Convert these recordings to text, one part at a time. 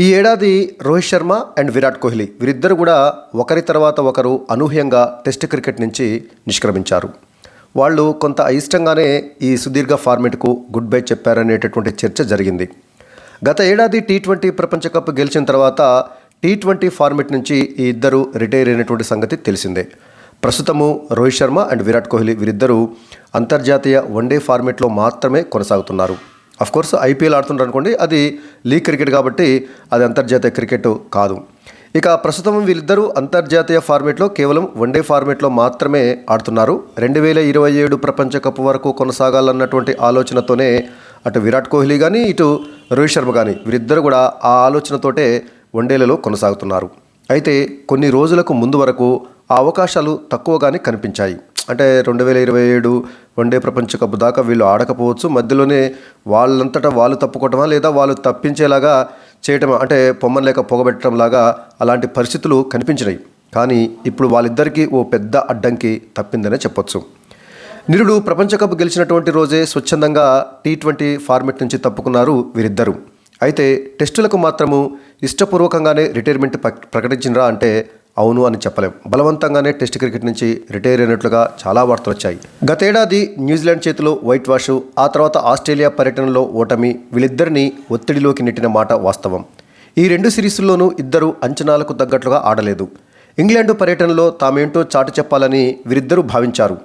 ఈ ఏడాది రోహిత్ శర్మ అండ్ విరాట్ కోహ్లీ వీరిద్దరు కూడా ఒకరి తర్వాత ఒకరు అనూహ్యంగా టెస్ట్ క్రికెట్ నుంచి నిష్క్రమించారు. వాళ్ళు కొంత అయిష్టంగానే ఈ సుదీర్ఘ ఫార్మెట్కు గుడ్ బై చెప్పారనేటటువంటి చర్చ జరిగింది. గత ఏడాది టీ ట్వంటీ ప్రపంచ కప్ గెలిచిన తర్వాత టీ ట్వంటీ ఫార్మెట్ నుంచి ఈ ఇద్దరు రిటైర్ అయినటువంటి సంగతి తెలిసిందే. ప్రస్తుతము రోహిత్ శర్మ అండ్ విరాట్ కోహ్లీ వీరిద్దరూ అంతర్జాతీయ వన్డే ఫార్మెట్లో మాత్రమే కొనసాగుతున్నారు. అఫ్ కోర్స్ ఐపీఎల్ ఆడుతుంటారు అనుకోండి అది లీగ్ క్రికెట్ కాబట్టి అది అంతర్జాతీయ క్రికెట్ కాదు. ఇక ప్రస్తుతం వీళ్ళిద్దరూ అంతర్జాతీయ ఫార్మేట్లో కేవలం వన్డే ఫార్మేట్లో మాత్రమే ఆడుతున్నారు. రెండు వేల ఇరవై ఏడు ప్రపంచ కప్ వరకు కొనసాగాలన్నటువంటి ఆలోచనతోనే అటు విరాట్ కోహ్లీ కానీ ఇటు రోహిత్ శర్మ కానీ వీరిద్దరు కూడా ఆ ఆలోచనతోటే వన్డేలలో కొనసాగుతున్నారు. అయితే కొన్ని రోజులకు ముందు వరకు ఆ అవకాశాలు తక్కువగానే కనిపించాయి. అంటే రెండు వేల ఇరవై ఏడు వన్డే ప్రపంచ కప్ దాకా వీళ్ళు ఆడకపోవచ్చు. మధ్యలోనే వాళ్ళంతటా వాళ్ళు తప్పుకోవటమా లేదా వాళ్ళు తప్పించేలాగా చేయటం అంటే పొమ్మని లేక పొగబెట్టడం లాగా అలాంటి పరిస్థితులు కనిపించినాయి. కానీ ఇప్పుడు వాళ్ళిద్దరికీ ఓ పెద్ద అడ్డంకి తప్పిందనే చెప్పొచ్చు. నిరుడు ప్రపంచ కప్ గెలిచినటువంటి రోజే స్వచ్ఛందంగా టీ ట్వంటీ ఫార్మెట్ నుంచి తప్పుకున్నారు వీరిద్దరూ. అయితే టెస్టులకు మాత్రము ఇష్టపూర్వకంగానే రిటైర్మెంట్ ప్రకటించినరా అంటే అవును అని చెప్పలేం. బలవంతంగానే టెస్ట్ క్రికెట్ నుంచి రిటైర్ అయినట్లుగా చాలా వార్తలు వచ్చాయి. గతేడాది న్యూజిలాండ్ చేతిలో వైట్ వాష్ ఆ తర్వాత ఆస్ట్రేలియా పర్యటనలో ఓటమి వీళ్ళిద్దరిని ఒత్తిడిలోకి నెట్టిన మాట వాస్తవం. ఈ రెండు సిరీస్ల్లోనూ ఇద్దరు అంచనాలకు తగ్గట్లుగా ఆడలేదు. ఇంగ్లాండ్ పర్యటనలో తామేంటో చాటు చెప్పాలని వీరిద్దరూ భావించారు.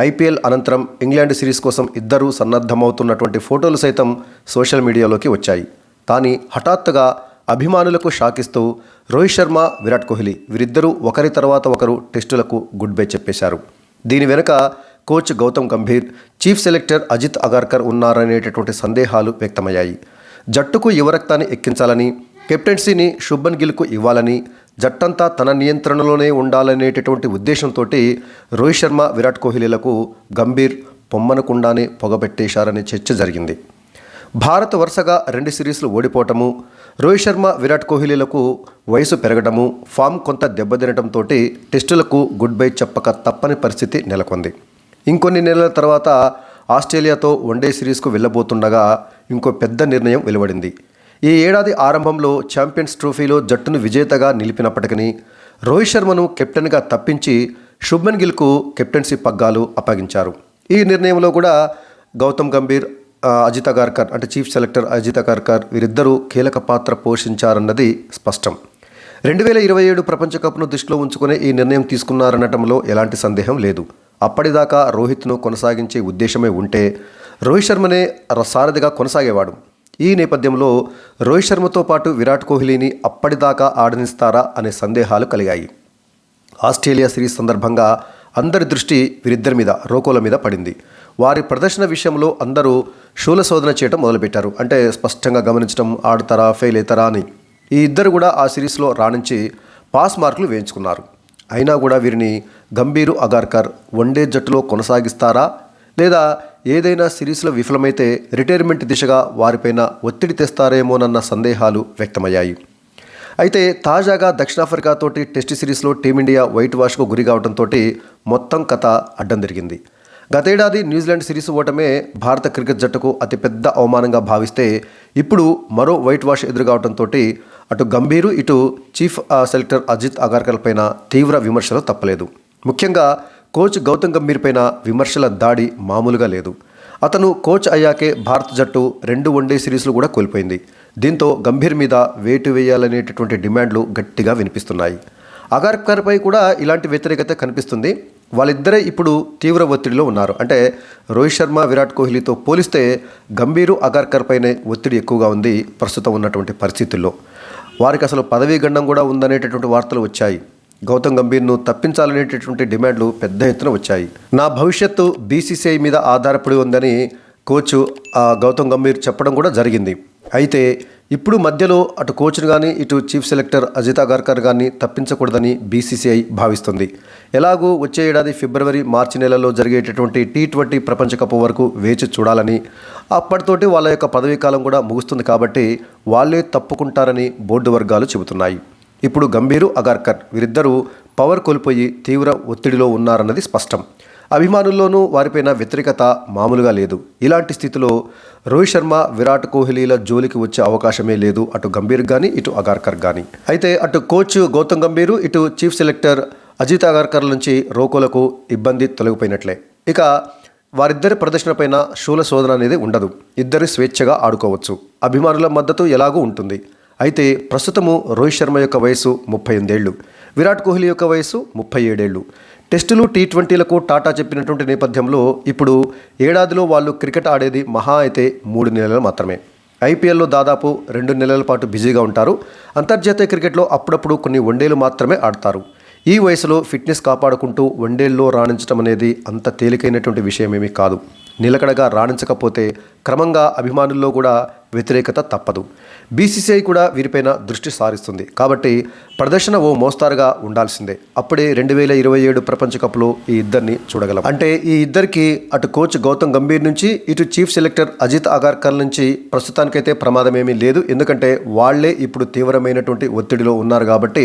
ఐపీఎల్ అనంతరం ఇంగ్లాండ్ సిరీస్ కోసం ఇద్దరూ సన్నద్ధమవుతున్నటువంటి ఫోటోలు సైతం సోషల్ మీడియాలోకి వచ్చాయి. కానీ హఠాత్తుగా అభిమానులకు షాకిస్తూ రోహిత్ శర్మ విరాట్ కోహ్లీ వీరిద్దరూ ఒకరి తర్వాత ఒకరు టెస్టులకు గుడ్ బై చెప్పేశారు. దీని వెనుక coach Gautam Gambhir chief selector Ajit Agarkar ఉన్నారనేటటువంటి సందేహాలు వ్యక్తమయ్యాయి. జట్టుకు యువరక్తాన్ని ఎక్కించాలని కెప్టెన్సీని శుభన్ గిల్కు ఇవ్వాలని జట్టంతా తన నియంత్రణలోనే ఉండాలనేటటువంటి ఉద్దేశంతో రోహిత్ శర్మ విరాట్ కోహ్లీలకు గంభీర్ పొమ్మనకుండానే పొగబెట్టేశారనే చర్చ జరిగింది. భారత్ వరుసగా రెండు సిరీస్లు ఓడిపోవటము రోహిత్ శర్మ విరాట్ కోహ్లీలకు వయసు పెరగడము ఫామ్ కొంత దెబ్బతినటంతో టెస్టులకు గుడ్ బై చెప్పక తప్పని పరిస్థితి నెలకొంది. ఇంకొన్ని నెలల తర్వాత ఆస్ట్రేలియాతో వన్డే సిరీస్కు వెళ్ళబోతుండగా ఇంకో పెద్ద నిర్ణయం వెలువడింది. ఈ ఏడాది ఆరంభంలో ఛాంపియన్స్ ట్రోఫీలో జట్టును విజేతగా నిలిపినప్పటికీ రోహిత్ శర్మను కెప్టెన్గా తప్పించి శుభ్మన్ గిల్కు కెప్టెన్సీ పగ్గాలు అప్పగించారు. ఈ నిర్ణయంలో కూడా గౌతమ్ గంభీర్ అజిత గార్కర్ అంటే చీఫ్ సెలెక్టర్ అజిత గార్కర్ వీరిద్దరూ కీలక పాత్ర పోషించారన్నది స్పష్టం. రెండు వేల ఇరవై ఏడు ప్రపంచ కప్ను దృష్టిలో ఉంచుకునే ఈ నిర్ణయం తీసుకున్నారనటంలో ఎలాంటి సందేహం లేదు. అప్పటిదాకా రోహిత్ను కొనసాగించే ఉద్దేశమే ఉంటే రోహిత్ శర్మనే ర- సారథిగా కొనసాగేవాడు. ఈ నేపథ్యంలో రోహిత్ శర్మతో పాటు విరాట్ కోహ్లీని అప్పటిదాకా ఆడనిస్తారా అనే సందేహాలు కలిగాయి. ఆస్ట్రేలియా సిరీస్ సందర్భంగా అందరి దృష్టి వీరిద్దరి మీద రోకోల మీద పడింది. వారి ప్రదర్శన విషయంలో అందరూ శూల శోధన చేయడం మొదలుపెట్టారు. అంటే స్పష్టంగా గమనించడం ఆడతారా ఫెయిల్ అవుతారా అని. ఈ ఇద్దరు కూడా ఆ సిరీస్లో రాణించి పాస్ మార్కులు వేయించుకున్నారు. అయినా కూడా వీరిని గంభీరు అగార్కర్ వన్డే జట్టులో కొనసాగిస్తారా? లేదా ఏదైనా సిరీస్లో విఫలమైతే రిటైర్మెంట్ దిశగా వారిపైన ఒత్తిడి తెస్తారేమోనన్న సందేహాలు వ్యక్తమయ్యాయి. అయితే తాజాగా దక్షిణాఫ్రికాతోటి టెస్ట్ సిరీస్లో టీమిండియా వైట్ వాష్కు గురి కావడంతో మొత్తం కథ అడ్డం జరిగింది గతేడాది న్యూజిలాండ్ సిరీస్ ఓటమే భారత క్రికెట్ జట్టుకు అతిపెద్ద అవమానంగా భావిస్తే ఇప్పుడు మరో వైట్ వాష్ ఎదురుగావడంతో అటు గంభీరు ఇటు చీఫ్ సెలెక్టర్ అజిత్ అగార్కర్ పైన తీవ్ర విమర్శలు తప్పలేదు. ముఖ్యంగా కోచ్ గౌతమ్ గంభీర్ పైన విమర్శల దాడి మామూలుగా లేదు. అతను కోచ్ అయ్యాకే భారత జట్టు రెండు వన్డే సిరీస్లు కూడా కోల్పోయింది. దీంతో గంభీర్ మీద వేటు వేయాలనేటటువంటి డిమాండ్లు గట్టిగా వినిపిస్తున్నాయి. అగార్కర్పై కూడా ఇలాంటి వ్యతిరేకత కనిపిస్తుంది. వాళ్ళిద్దరే ఇప్పుడు తీవ్ర ఒత్తిడిలో ఉన్నారు. అంటే రోహిత్ శర్మ విరాట్ కోహ్లీతో పోలిస్తే గంభీరు అగార్కర్ పైనే ఒత్తిడి ఎక్కువగా ఉంది ప్రస్తుతం ఉన్నటువంటి పరిస్థితుల్లో. వారికి అసలు పదవీ గండం కూడా ఉందనేటటువంటి వార్తలు వచ్చాయి. గౌతమ్ గంభీర్ను తప్పించాలనేటటువంటి డిమాండ్లు పెద్ద ఎత్తున వచ్చాయి. నా భవిష్యత్తు బీసీసీఐ మీద ఆధారపడి ఉందని కోచ్ ఆ, గౌతమ్ గంభీర్ చెప్పడం కూడా జరిగింది. అయితే ఇప్పుడు మధ్యలో అటు కోచ్ను కానీ ఇటు చీఫ్ సెలెక్టర్ అజిత్ అగార్కర్ గారిని తప్పించకూడదని బీసీసీఐ భావిస్తుంది. ఎలాగూ వచ్చే ఏడాది ఫిబ్రవరి మార్చి నెలలో జరిగేటటువంటి టీ ట్వంటీ ప్రపంచ కప్ వరకు వేచి చూడాలని అప్పటితోటి వాళ్ళ యొక్క పదవీ కాలం కూడా ముగుస్తుంది కాబట్టి వాళ్ళే తప్పుకుంటారని బోర్డు వర్గాలు చెబుతున్నాయి. ఇప్పుడు గంభీరు అగార్కర్ వీరిద్దరూ పవర్ కోల్పోయి తీవ్ర ఒత్తిడిలో ఉన్నారన్నది స్పష్టం. అభిమానుల్లోనూ వారిపైన వ్యతిరేకత మామూలుగా లేదు. ఇలాంటి స్థితిలో రోహిత్ శర్మ విరాట్ కోహ్లీల జోలికి వచ్చే అవకాశమే లేదు. అటు గంభీర్ కానీ ఇటు అగార్కర్ కానీ అయితే అటు కోచ్ గౌతమ్ గంభీర్ ఇటు చీఫ్ సెలెక్టర్ అజిత్ అగార్కర్ నుంచి రోకోలకు ఇబ్బంది తొలగిపోయినట్లే. ఇక వారిద్దరి ప్రదర్శనపైన శూల శోధన అనేది ఉండదు. ఇద్దరు స్వేచ్ఛగా ఆడుకోవచ్చు. అభిమానుల మద్దతు ఎలాగూ ఉంటుంది. అయితే ప్రస్తుతము రోహిత్ శర్మ యొక్క వయసు ముప్పై ఎనిమిదేళ్ళు విరాట్ కోహ్లీ యొక్క వయసు ముప్పై ఏడేళ్ళు టెస్టులు టీ ట్వంటీలకు టాటా చెప్పినటువంటి నేపథ్యంలో ఇప్పుడు ఏడాదిలో వాళ్ళు క్రికెట్ ఆడేది మహా అయితే మూడు నెలలు మాత్రమే. ఐపీఎల్లో దాదాపు రెండు నెలల పాటు బిజీగా ఉంటారు. అంతర్జాతీయ క్రికెట్లో అప్పుడప్పుడు కొన్ని వన్డేలు మాత్రమే ఆడతారు. ఈ వయసులో ఫిట్నెస్ కాపాడుకుంటూ వన్డేల్లో రాణించడం అనేది అంత తేలికైనటువంటి విషయమేమీ కాదు. నిలకడగా రాణించకపోతే క్రమంగా అభిమానుల్లో కూడా వ్యతిరేకత తప్పదు. బీసీసీఐ కూడా వీరిపైన దృష్టి సారిస్తుంది. కాబట్టి ప్రదర్శన ఓ మోస్తారుగా ఉండాల్సిందే. అప్పుడే రెండు వేల ఇరవై ఏడు ప్రపంచ కప్లో ఈ ఇద్దరిని చూడగలం. అంటే ఈ ఇద్దరికి అటు కోచ్ గౌతమ్ గంభీర్ నుంచి ఇటు చీఫ్ సెలెక్టర్ అజిత్ అగార్కర్ నుంచి ప్రస్తుతానికైతే ప్రమాదం ఏమీ లేదు. ఎందుకంటే వాళ్ళే ఇప్పుడు తీవ్రమైనటువంటి ఒత్తిడిలో ఉన్నారు కాబట్టి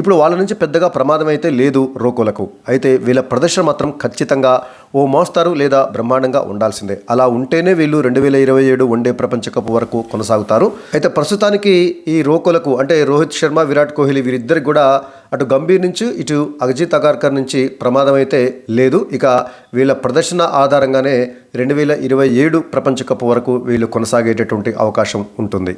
ఇప్పుడు వాళ్ళ నుంచి పెద్దగా ప్రమాదం అయితే లేదు రోకోలకు. అయితే వీళ్ళ ప్రదర్శన మాత్రం ఖచ్చితంగా ఓ మోస్తారు లేదా బ్రహ్మాండంగా ఉండాల్సిందే. అలా ఉంటేనే వీళ్ళు రెండు వేల ఇరవై ఏడు వన్డే ప్రపంచ కప్ వరకు కొనసాగుతారు. అయితే ప్రస్తుతానికి ఈ రోకోలకు అంటే రోహిత్ శర్మ విరాట్ కోహ్లీ వీరిద్దరికి కూడా అటు గంభీర్ నుంచి ఇటు అజిత్ అగార్కర్ నుంచి ప్రమాదం అయితే లేదు. ఇక వీళ్ళ ప్రదర్శన ఆధారంగానే రెండు వేల ఇరవై ఏడు ప్రపంచ కప్ వరకు వీళ్ళు కొనసాగేటటువంటి అవకాశం ఉంటుంది.